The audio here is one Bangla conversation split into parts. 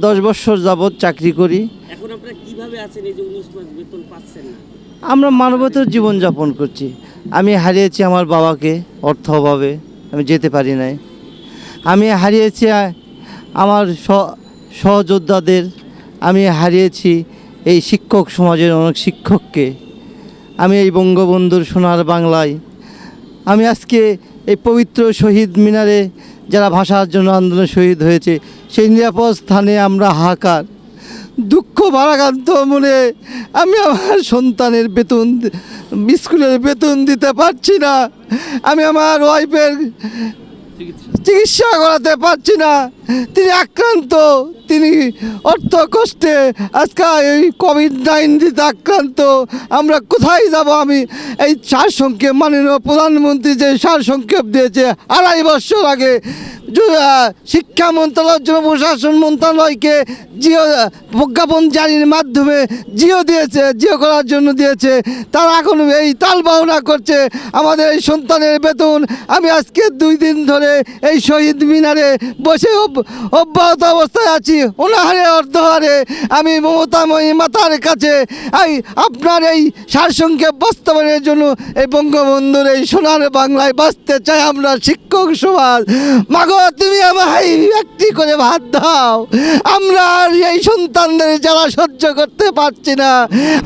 দশ বছর যাবৎ চাকরি করি। এখন আপনারা কীভাবে আছেন? এই যে উনিশ মাস বেতন পাচ্ছেন না। আমরা মানবতার জীবনযাপন করছি। আমি হারিয়েছি আমার বাবাকে অর্থ অভাবে। আমি যেতে পারি নাই। আমি হারিয়েছি আমার স- সহযোদ্ধাদের। আমি হারিয়েছি এই শিক্ষক সমাজের অনেক শিক্ষককে। আমি এই বঙ্গবন্ধুর সোনার বাংলায়। আমি আজকে এই পবিত্র শহীদ মিনারে যারা ভাষার জন্য আন্দোলন শহীদ হয়েছে, সেই নিরাপদ স্থানে আমরা হাকার দুঃখ ভারাক্রান্ত মনে আমি আমার সন্তানের বেতন স্কুলের বেতন দিতে পারছি না। আমি আমার ওয়াইফের চিকিৎসা করাতে পারছি না। তিনি আক্রান্ত। তিনি অর্থ কষ্টে আজকে এই কোভিড নাইন্টিতে আক্রান্ত। আমরা কোথায় যাব আমি? এই সার সংক্ষেপ মাননীয় প্রধানমন্ত্রী যে সার সংক্ষেপ দিয়েছে, আড়াই বছর আগে শিক্ষা মন্ত্রণালয়ের জন্য প্রশাসন মন্ত্রণালয়কে জিও, প্রজ্ঞাপন জারির মাধ্যমে জিও দিয়েছে, জিও করার জন্য দিয়েছে। তারা এখন এই তাল বাহনা করছে আমাদের এই সন্তানের বেতন। আমি আজকে দুই দিন ধরে এই শহীদ মিনারে বসে অব- অব্যাহত অবস্থায় আছি। অনাহারে, অর্ধহারে। আমি মমতাময়ী মাতার কাছে এই আপনার এই সারসংক্ষেপ বাস্তবায়নের জন্য এই বঙ্গবন্ধুর এই সোনার বাংলায় বাঁচতে চাই আমরা শিক্ষক সমাজ। মাগো তুমি আমায় একটি করে ভাত দাও। আমরা আর এই সন্তানদের জ্বালা সহ্য করতে পারছি না।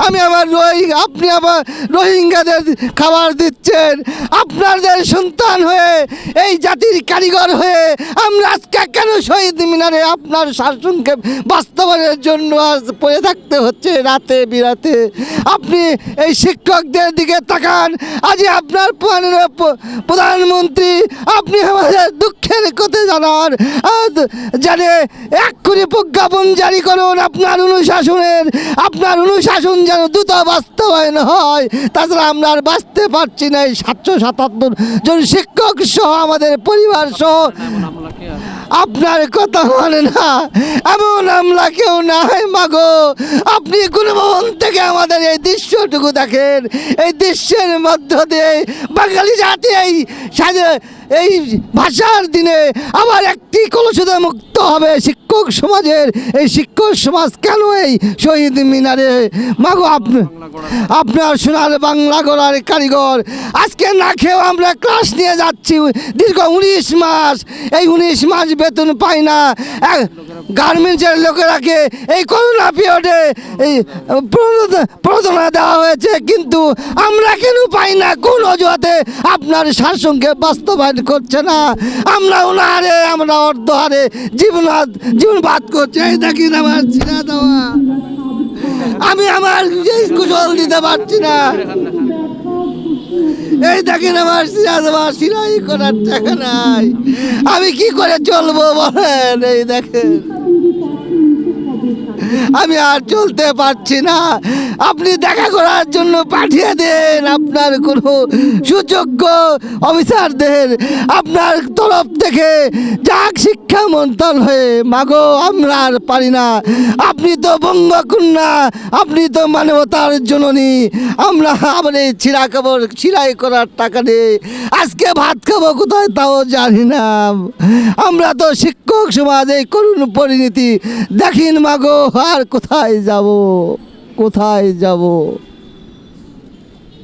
আমি আমার রোহি, আপনি আমার রোহিঙ্গাদের খাবার দিচ্ছেন। আপনাদের সন্তান হয়ে, এই জাতির কারিগর হয়ে আমরা আজকে কেন শহীদ মিনারে আপনার শাসনকে বাস্তবায়নের জন্য আজ পড়ে থাকতে হচ্ছে রাতে, বিরাতে? আপনি এই শিক্ষকদের দিকে তাকান। আজ আপনার প্রধানমন্ত্রী, আপনি আমাদের জানান। আজ জানে এক্ষুনি প্রজ্ঞাপন জারি করুন আপনার অনুশাসনের। আপনার অনুশাসন যেন দ্রুত বাস্তবায়ন হয়। তাছাড়া আমরা আর বাঁচতে পারছি না এই সাতশো সাতাত্তর জন শিক্ষক সহ আমাদের পরিবার সহ। আপনার কথা মানে না, এমন আমলা কেউ নাই মাগো। আপনি কোন ভবন থেকে আমাদের এই দৃশ্যটুকু দেখেন। এই দৃশ্যের মধ্য দিয়ে বাঙালি জাতি এই এই ভাষার দিনে আবার একটি কলসিতে মুক্ত হবে শিক্ষক সমাজের। এই শিক্ষক সমাজ কেন এই শহীদ মিনারে? মাগো আপনি আপনার সোনার বাংলা গড়ার কারিগর। আজকে না খেয়েও আমরা ক্লাস নিয়ে যাচ্ছি। দীর্ঘ উনিশ মাস, এই উনিশ মাস বেতন পাই না। গার্মেন্টসের লোকেরাকে এই করোনা পিরিয়ডে প্রণোদনা দেওয়া হয়েছে, কিন্তু আমরা কেন পাই না? কোন অজুহাতে আপনার শাসনকে বাস্তবায়ন করছে না? আমরা ওনারে আমরা অর্ধহারে জীবন জীবন বাদ করছে। এই দেখি আমার ছিঁড়া দেওয়া। আমি আমার কুশল দিতে পারছি না। এই দেখেন আমার সিরাজ করার টাকা নাই। আমি কি করে চলবো বলেন? এই দেখেন। আমি আর চলতে পারছি না। আপনি দেখা করার জন্য পাঠিয়ে দেন আপনার কোনো সুযোগ্য অফিসারদের আপনার তরফ থেকে। যাক, শিক্ষা মন্ত্রণালয়ে, মাগো, আমরা আর পারি না। আপনি তো বঙ্গকন্যা, আপনি তো মানবতার জননী। আমরা আবার এই ছিঁড়া কাপড় ছিঁড়াই করার টাকা নেই। আজকে ভাত খাব কোথায় তাও জানি না। আমরা তো শিক্ষক সমাজ করুণ পরিণতি। দেখিন মাগো, আর কোথায় যাব? কোথায় যাব?